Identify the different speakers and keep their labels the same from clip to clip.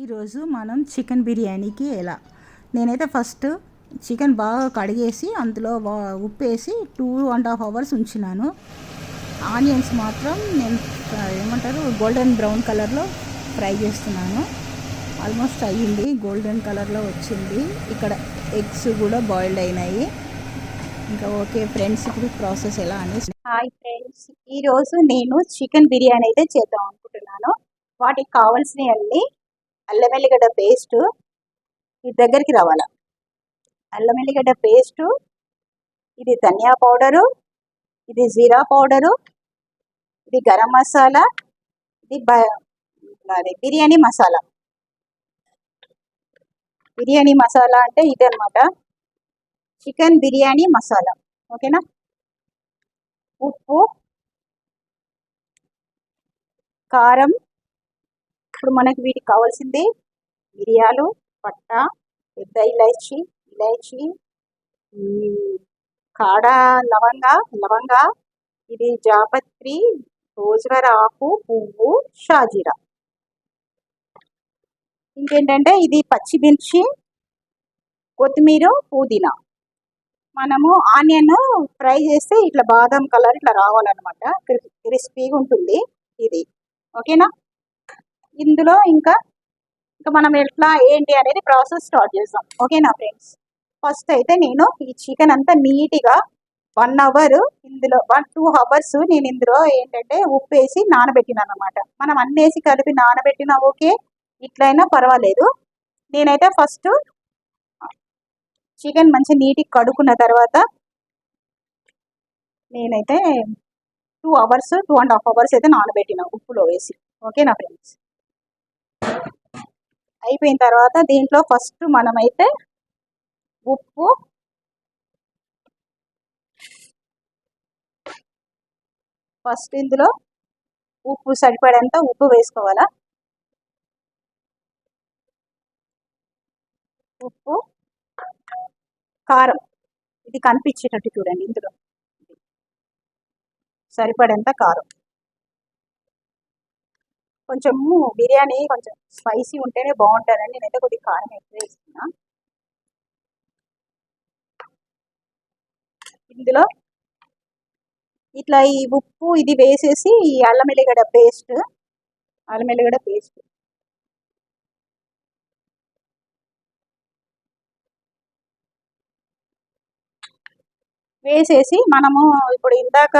Speaker 1: ఈరోజు మనం చికెన్ బిర్యానీకి ఎలా? నేనైతే ఫస్ట్ చికెన్ బాగా కడిగేసి అందులో ఉప్పు వేసి టూ అండ్ హాఫ్ అవర్స్ ఉంచినాను. ఆనియన్స్ మాత్రం నేను ఏమంటారు గోల్డెన్ బ్రౌన్ కలర్లో ఫ్రై చేస్తున్నాను. ఆల్మోస్ట్ అయ్యింది గోల్డెన్ కలర్లో వచ్చింది. ఇక్కడ ఎగ్స్ కూడా బాయిల్డ్ అయినాయి. ఇంకా ఓకే ఫ్రెండ్స్ ఇప్పుడు ప్రాసెస్ ఎలా అనేసి.
Speaker 2: హాయ్ ఫ్రెండ్స్ ఈరోజు నేను చికెన్ బిర్యానీ అయితే చేద్దాం అనుకుంటున్నాను. వాటికి కావాల్సినవి అన్ని అల్లం వెల్లిగడ్డ పేస్ట్ ఇది దగ్గరికి రావాలా? అల్లం వెల్లిగడ్డ పేస్టు ఇది ధనియా పౌడరు ఇది జీరా పౌడరు ఇది గరం మసాలా ఇది బ అది బిర్యానీ మసాలా. బిర్యానీ మసాలా అంటే ఇది అనమాట చికెన్ బిర్యానీ మసాలా. ఓకేనా? ఉప్పు కారం ఇప్పుడు మనకి వీటికి కావాల్సింది మిరియాలు పట్ట పెద్ద ఇలాచి ఇలాచి కాడ లవంగ లవంగ ఇది జాపత్రి రోజువర ఆకు పువ్వు షాజీరా. ఇంకేంటంటే ఇది పచ్చిమిర్చి కొత్తిమీర పుదీనా. మనము ఆనియన్ ఫ్రై చేస్తే ఇట్లా బాదం కలర్ ఇట్లా రావాలన్నమాట. క్రిస్పీగా ఉంటుంది ఇది. ఓకేనా? ఇందులో ఇంకా ఇంకా మనం ఎట్లా ఏంటి అనేది ప్రాసెస్ స్టార్ట్ చేద్దాం ఓకేనా ఫ్రెండ్స్? ఫస్ట్ అయితే నేను ఈ చికెన్ అంతా నీట్గా వన్ అవర్ ఇందులో వన్ టూ అవర్స్ నేను ఇందులో ఏంటంటే ఉప్పు వేసి నానబెట్టినాను అనమాట మనం అన్నేసి వేసి కలిపి నానబెట్టినా ఓకే ఇట్లయినా పర్వాలేదు. నేనైతే ఫస్ట్ చికెన్ మంచి నీట్గా కడుక్కున్న తర్వాత నేనైతే two hours two and half hours అయితే నానబెట్టిన ఉప్పులో వేసి. ఓకేనా ఫ్రెండ్స్? అయిపోయిన తర్వాత దీంట్లో ఫస్ట్ మనమైతే ఉప్పు ఫస్ట్ ఇందులో ఉప్పు సరిపడేంత ఉప్పు వేసుకోవాలా? ఉప్పు కారం ఇది కనిపించేటట్టు చూడండి ఇందులో. సరిపడేంత కారం. కొంచెము బిర్యానీ కొంచెం స్పైసీ ఉంటేనే బాగుంటుందని నేనైతే కొద్దిగా కారం ఎక్కువ వేస్తున్నా ఇందులో ఇట్లా ఈ ఉప్పు ఇది వేసేసి ఈ అల్లం ఎల్లిగడ్డ పేస్ట్ అల్లం ఎల్లిగడ్డ పేస్ట్. వేసేసి మనము ఇప్పుడు ఇందాక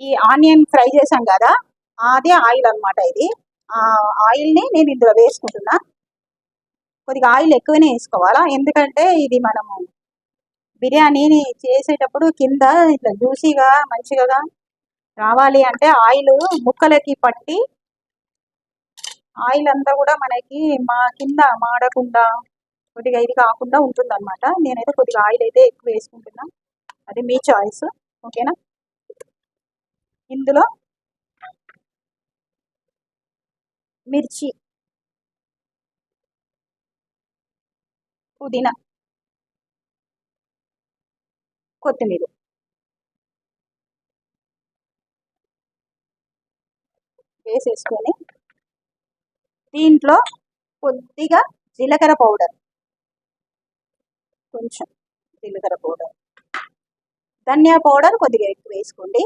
Speaker 2: ఈ ఆనియన్ ఫ్రై చేసాం కదా అదే ఆయిల్ అన్నమాట ఇది. ఆ ఆయిల్ని నేను ఇందులో వేసుకుంటున్నా. కొద్దిగా ఆయిల్ ఎక్కువనే వేసుకోవాలా? ఎందుకంటే ఇది మనము బిర్యానీని చేసేటప్పుడు కింద ఇట్లా జ్యూసీగా మంచిగా రావాలి అంటే ఆయిల్ ముక్కలకి పట్టి ఆయిల్ అంతా కూడా మనకి మా కింద మాడకుండా కొద్దిగా ఇది కాకుండా ఉంటుంది అనమాట నేనైతే కొద్దిగా ఆయిల్ అయితే ఎక్కువ వేసుకుంటున్నా. అది మీ చాయిస్. ఓకేనా? ఇందులో మిర్చి పుదీనా కొత్తిమీర. వేసేసుకొని దీంట్లో కొద్దిగా జీలకర్ర పౌడర్. కొంచెం జీలకర్ర పౌడర్. ధనియా పౌడర్ కొద్దిగా ఎక్కువ వేసుకోండి.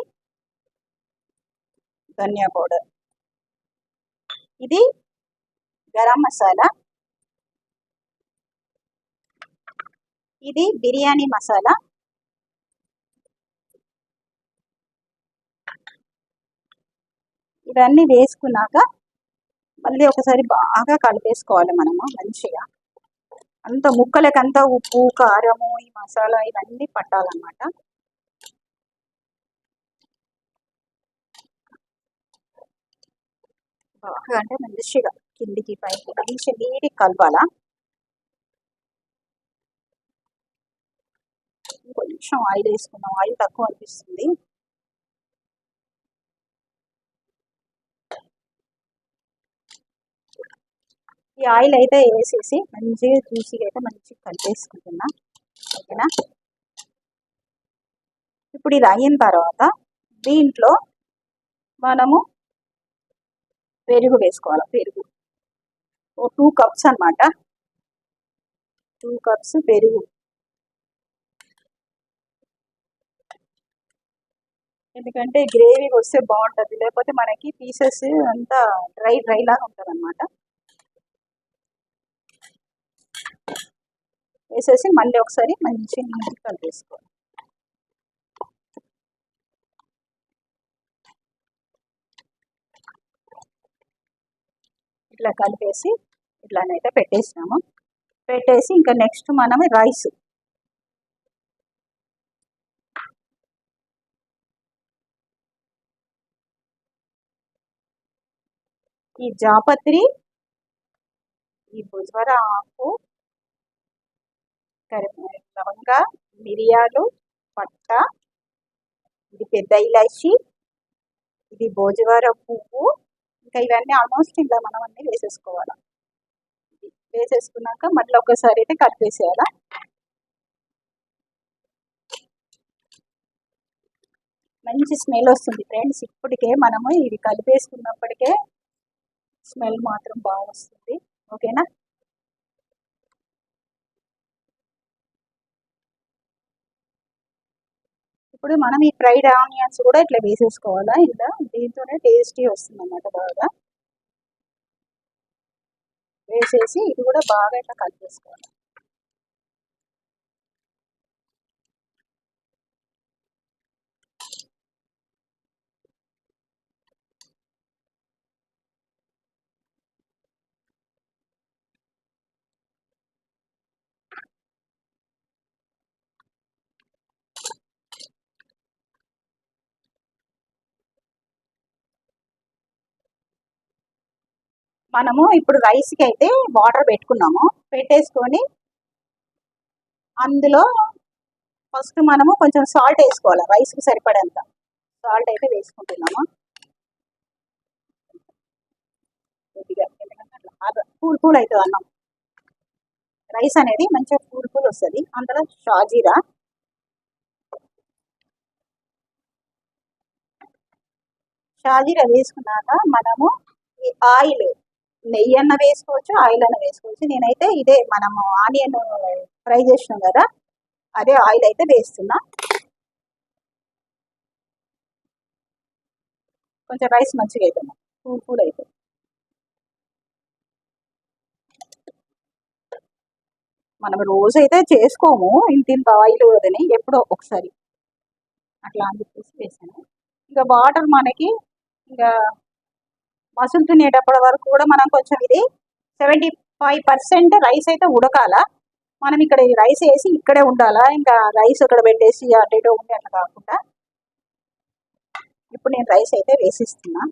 Speaker 2: ధనియా పౌడర్. ఇది గరం మసాలా. ఇది బిర్యానీ మసాలా. ఇవన్నీ వేసుకున్నాక మళ్ళీ ఒకసారి బాగా కలిపేసుకోవాలి మనము మంచిగా. అంత ముక్కలకంతా ఉప్పు కారము ఈ మసాలా ఇవన్నీ పట్టాలన్నమాట. బాగా అంటే మంచిగా కిందికి పైకి మంచి నీటి కలవాలా కొంచెం ఆయిల్ వేసుకున్నాం ఆయిల్ తక్కువ అనిపిస్తుంది. ఈ ఆయిల్ అయితే వేసేసి మంచిగా జ్యూసీగా అయితే మంచిగా కలిపేసుకుంటున్నా. ఓకేనా? ఇప్పుడు ఇది అయిన తర్వాత దీంట్లో మనము పెరుగు వేసుకోవాలి? పెరుగు. ఓ టూ కప్స్ అనమాట టూ కప్స్ పెరుగు. ఎందుకంటే గ్రేవీ వస్తే బాగుంటుంది. లేకపోతే మనకి పీసెస్ అంతా డ్రై డ్రై లాగా ఉంటుంది అనమాట వేసేసి మళ్ళీ ఒకసారి మంచి నీట్గా కలిపేసుకోవాలి ఇట్లా కలిపేసి ఇట్లానైతే పెట్టేసినాము. పెట్టేసి ఇంకా నెక్స్ట్ మనం రైస్. ఈ జాపత్రి ఈ భుజవర ఆకు లవంగ మిరియాలు పట్ట ఇది పెద్ద ఇలాచి ఇది భోజవర పువ్వు ఇంకా ఇవన్నీ ఆల్మోస్ట్ ఇలా మనం అన్ని వేసేసుకోవాలి. వేసేసుకున్నాక మళ్ళీ ఒకసారి అయితే కట్ వేసేయాలా మంచి స్మెల్ వస్తుంది ఫ్రెండ్స్ ఇప్పటికే మనము ఇది కలిపేసుకున్నప్పటికే స్మెల్ మాత్రం బాగా వస్తుంది. ఓకేనా? ఇప్పుడు మనం ఈ ఫ్రైడ్ ఆనియన్స్ కూడా ఇట్లా వేసేసుకోవాలా? ఇలా దీంతోనే టేస్టీ వస్తుంది అన్నమాట బాగా. వేసేసి ఇది కూడా బాగా ఇట్లా కలిపేసుకోవాలి. మనము ఇప్పుడు రైస్కి అయితే వాటర్ పెట్టుకున్నాము. పెట్టేసుకొని అందులో ఫస్ట్ మనము కొంచెం సాల్ట్ వేసుకోవాలి. రైస్కి సరిపడేంత సాల్ట్ అయితే వేసుకుంటున్నాము. కూల్ కూల్ అవుతుంది అన్నం. రైస్ అనేది మంచిగా కూల్ కూల్ వస్తుంది. అందులో షాజీరా. షాజీరా వేసుకున్నాక మనము ఈ ఆయిల్ నెయ్యి అన్న వేసుకోవచ్చు ఆయిల్ అన్న వేసుకోవచ్చు. నేనైతే ఇదే మనము ఆనియన్ ఫ్రై చేసినాం కదా అదే ఆయిల్ అయితే వేస్తున్నా. కొంచెం రైస్ మంచిగా అవుతుంది కూల్ కూల్ అవుతుంది మనం రోజు అయితే చేసుకోము ఇంత ఇంత ఆయిల్ వదని ఎప్పుడో ఒకసారి. అట్లా అని చెప్పేసి వేసాను ఇంకా వాటర్ మనకి ఇంకా మసులు తినేటప్పటి వరకు కూడా మనం కొంచెం ఇది సెవెంటీ ఫైవ్ పర్సెంట్ రైస్ అయితే ఉడకాల? మనం ఇక్కడ రైస్ వేసి ఇక్కడే ఉండాలా? ఇంకా రైస్ అక్కడ పెట్టేసి అటు ఇటు ఉండి అట్లా కాకుండా. ఇప్పుడు నేను రైస్ అయితే వేసిస్తున్నా.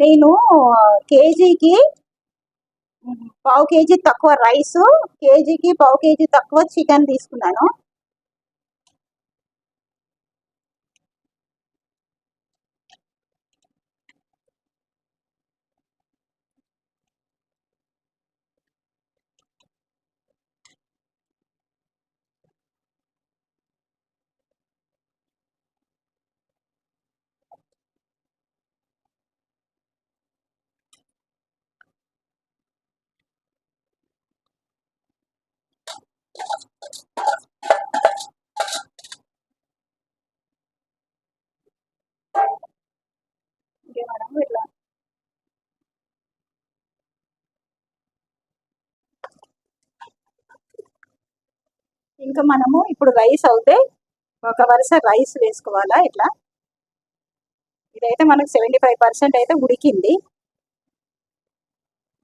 Speaker 2: నేను కేజీకి పావు కేజీ తక్కువ రైస్ కేజీకి పావు కేజీ తక్కువ చికెన్ తీసుకున్నాను ఇంకే మేడం ఇట్లా ఇంకా మనము ఇప్పుడు రైస్ అవుతే ఒక వరుస రైస్ వేసుకోవాలా ఇట్లా ఇదైతే మనకు సెవెంటీ ఫైవ్ పర్సెంట్ అయితే ఉడికింది.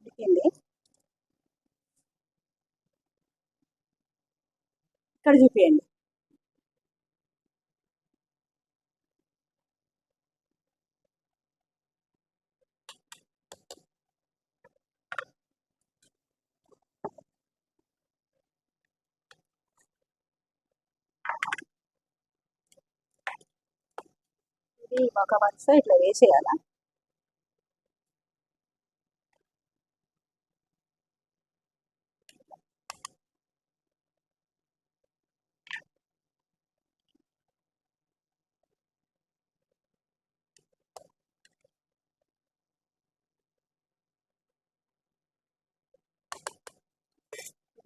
Speaker 2: ఉడికింది. ఇక్కడ చూపించండి ఇది ఒక వరుస ఇట్లా వేసేయాలా?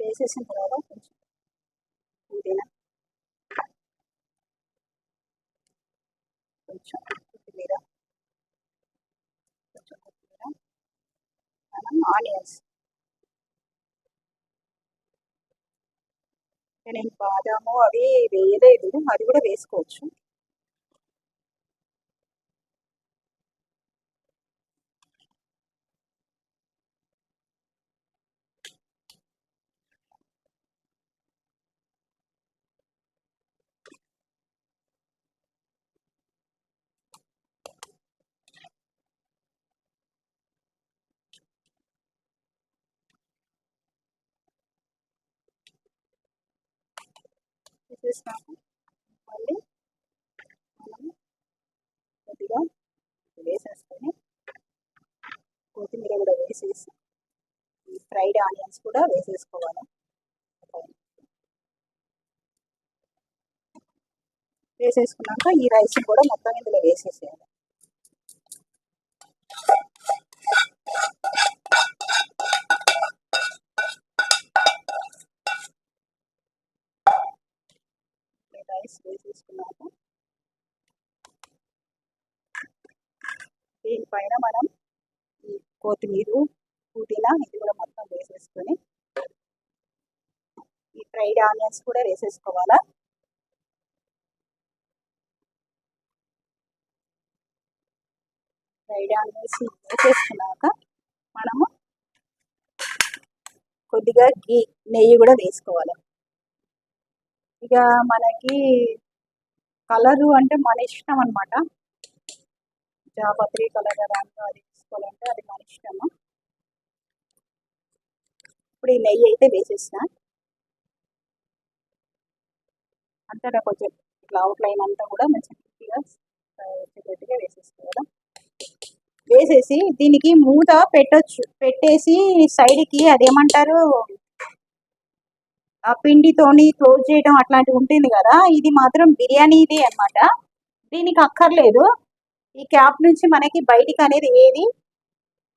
Speaker 2: వేసేసిన తర్వాత కొంచెం అంతేనా కొంచెం కొత్తిమీర కొంచెం కొత్తిమీర మనం ఆనియన్స్ నేను బాదాము అవి వేయలేదు. అది కూడా వేసుకోవచ్చు. తీసేస్తాము మళ్ళీ మనం కొద్దిగా వేసేసుకొని కొత్తిమీర కూడా వేసేసి ఈ ఫ్రైడ్ ఆనియన్స్ కూడా వేసేసుకోవాలి. వేసేసుకున్నాక ఈ రైస్ కూడా మొత్తం ఇందులో వేసేసేయాలి. ఈ దీనిపైన మనం ఈ కొత్తిమీర పుదీనా ఇది కూడా మొత్తం వేసేసుకొని ఈ ఫ్రైడ్ ఆనియన్స్ కూడా వేసేసుకోవాలా? ఫ్రైడ్ ఆనియన్స్ వేసేసుకున్నాక మనము కొద్దిగా గీ నెయ్యి కూడా వేసుకోవాలి. ఇక మనకి కలరు అంటే మన ఇష్టం అనమాట జాపత్రి కలర్ దాంట్లో అది తీసుకోవాలంటే అది మన ఇష్టము. ఇప్పుడు ఈ నెయ్యి అయితే వేసేసిన అంతటా కొంచెం ఇట్లా అవుట్లైన్ అంతా కూడా మంచిగా గట్టిగా వచ్చేటట్టుగా వేసేసుకోవాలి వేసేసి దీనికి మూత పెట్టొచ్చు. పెట్టేసి సైడ్కి అదేమంటారు? పిండితోని క్లోజ్ చేయడం అట్లాంటివి ఉంటుంది కదా ఇది మాత్రం బిర్యానీది అన్నమాట. దీనికి అక్కర్లేదు. ఈ క్యాప్ నుంచి మనకి బయటికి అనేది ఏది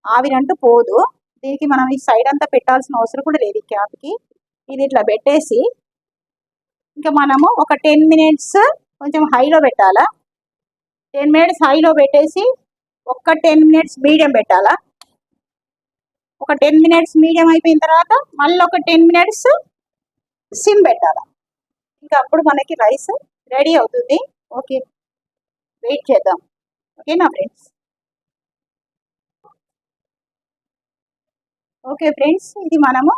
Speaker 2: ఆవిరంటూ పోదు. దీనికి మనం ఈ సైడ్ అంతా పెట్టాల్సిన అవసరం కూడా లేదు ఈ క్యాప్కి ఇది ఇట్లా పెట్టేసి ఇంకా మనము ఒక టెన్ మినిట్స్ కొంచెం హైలో పెట్టాలా? టెన్ మినిట్స్ హైలో పెట్టేసి ఒక్క టెన్ మినిట్స్ మీడియం పెట్టాలా? ఒక టెన్ మినిట్స్ మీడియం అయిపోయిన తర్వాత మళ్ళీ ఒక టెన్ మినిట్స్ సిమ్ పెట్టాలా? ఇంకా అప్పుడు మనకి రైస్ రెడీ అవుతుంది. ఓకే. వెయిట్ చేద్దాం. ఓకేనా ఫ్రెండ్స్? ఓకే ఫ్రెండ్స్ ఇది మనము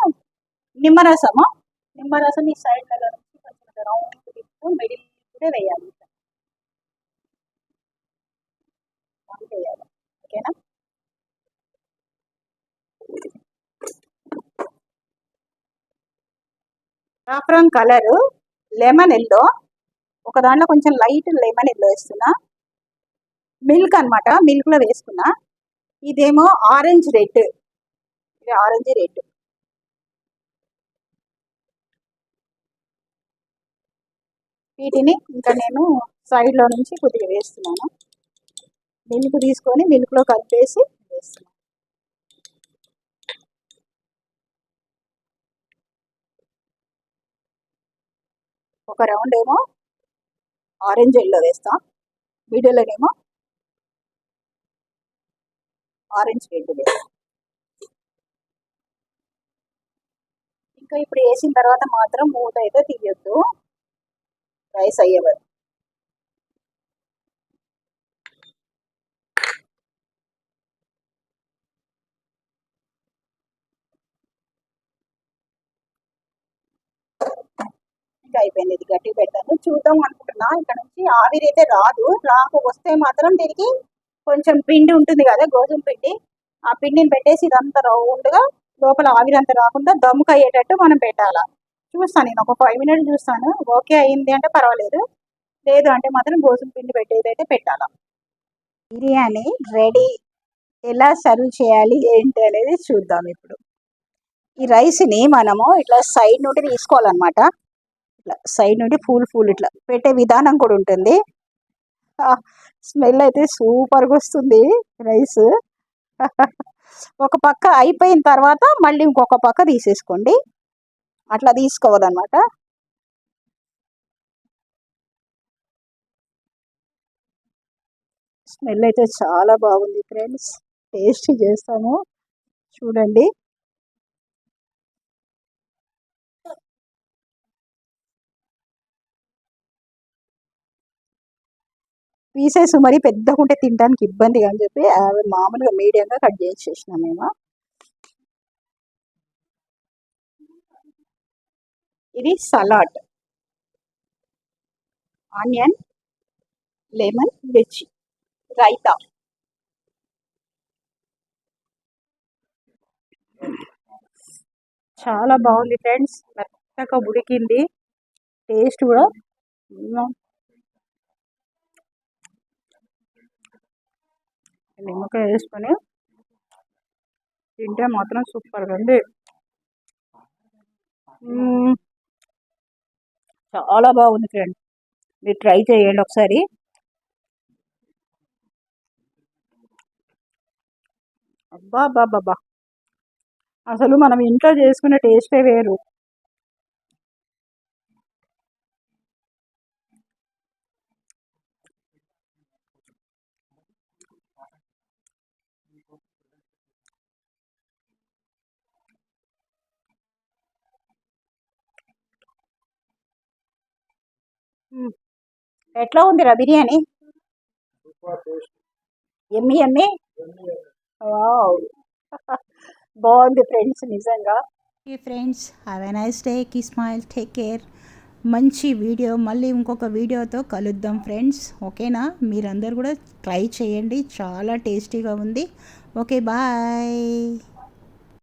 Speaker 2: నిమ్మరసము. నిమ్మరసం ఈ సైడ్ దగ్గర నుంచి కొంచెం రౌండ్ తిప్పుతూ మిడిల్ కూడా వేయాలి. వేయాలి. ఓకేనా? సాఫ్రాన్ కలరు లెమన్ ఎల్లో ఒక దాంట్లో కొంచెం లైట్ లెమన్ ఎల్లో వేస్తున్నా. మిల్క్ అనమాట మిల్క్లో వేసుకున్నా. ఇదేమో ఆరెంజ్ రెడ్ ఇది ఆరెంజ్ రెడ్ వీటిని ఇంకా నేను సైడ్లో నుంచి కొద్దిగా వేస్తున్నాను. మిల్క్ తీసుకొని మిల్క్లో కలిపేసి వేస్తున్నాను ఒక రౌండ్ ఏమో ఆరెంజ్ ఎల్లో వేస్తాం. మిడిల్లోనేమో ఆరెంజ్ రెడ్ వేస్తాం. ఇంకా ఇప్పుడు వేసిన తర్వాత మాత్రం మూత అయితే తీయొద్దు. రైస్ అయ్యేవారు ఇంకా అయిపోయింది. ఇది గట్టి పెడతాను. చూద్దాం అనుకుంటున్నా. ఇక్కడ నుంచి ఆవిరి అయితే రాదు. రాకు వస్తే మాత్రం దీనికి కొంచెం పిండి ఉంటుంది కదా గోధుమ పిండి. ఆ పిండిని పెట్టేసి ఇదంతా రౌండ్గా లోపల ఆవిరి అంతా రాకుండా దమ్ముకు అయ్యేటట్టు మనం పెట్టాలా. చూస్తాను నేను. ఒక ఫైవ్ మినిట్స్ చూస్తాను. ఓకే అయింది అంటే పర్వాలేదు. లేదు అంటే మాత్రం గోధుమ పిండి పెట్టేది అయితే పెట్టాలా. బిర్యానీ రెడీ. ఎలా సర్వ్ చేయాలి ఏంటి అనేది చూద్దాం ఇప్పుడు. ఈ రైస్ని మనము ఇట్లా సైడ్ నుండి తీసుకోవాలన్నమాట. ఇట్లా సైడ్ నుండి ఫుల్ ఫుల్ ఇట్లా పెట్టే విధానం కూడా ఉంటుంది. స్మెల్ అయితే సూపర్గా వస్తుంది రైస్. ఒక పక్క అయిపోయిన తర్వాత మళ్ళీ ఇంకొక పక్క తీసేసుకోండి. అట్లా తీసుకోవాలన్నమాట. స్మెల్ అయితే చాలా బాగుంది ఫ్రెండ్స్. టేస్ట్ చేస్తాము. చూడండి. పీసెస్ మరి పెద్దగా ఉంటే తినడానికి ఇబ్బందిగా అని చెప్పి అవి మామూలుగా మీడియంగా కట్ చేసేసినాం మేము. ఇది సలాడ్. ఆనియన్ లెమన్ మిర్చి రైతా. చాలా బాగుంది ఫ్రెండ్స్. మెత్తగా ఉడికింది. టేస్ట్ కూడా నిమ్మకాయ వేసుకొని తింటే మాత్రం సూపర్గా ఉంది. చాలా బాగుంది ఫ్రెండ్ మీరు ట్రై చేయండి ఒకసారి. అబ్బా అబ్బా అబ్బా. అసలు మనం ఇంట్లో చేసుకునే టేస్టే వేరు. ఎట్లా ఉందిరా బిర్యానీ? ఎమ్మి ఎమ్మి? వావ్. బాగుంది ఫ్రెండ్స్ నిజంగా.
Speaker 1: Okay friends have a nice day keep smile take care మంచి వీడియో మళ్ళీ ఇంకొక వీడియోతో కలుద్దాం ఫ్రెండ్స్ ఓకేనా? మీరందరూ కూడా ట్రై చేయండి చాలా టేస్టీగా ఉంది. Okay bye.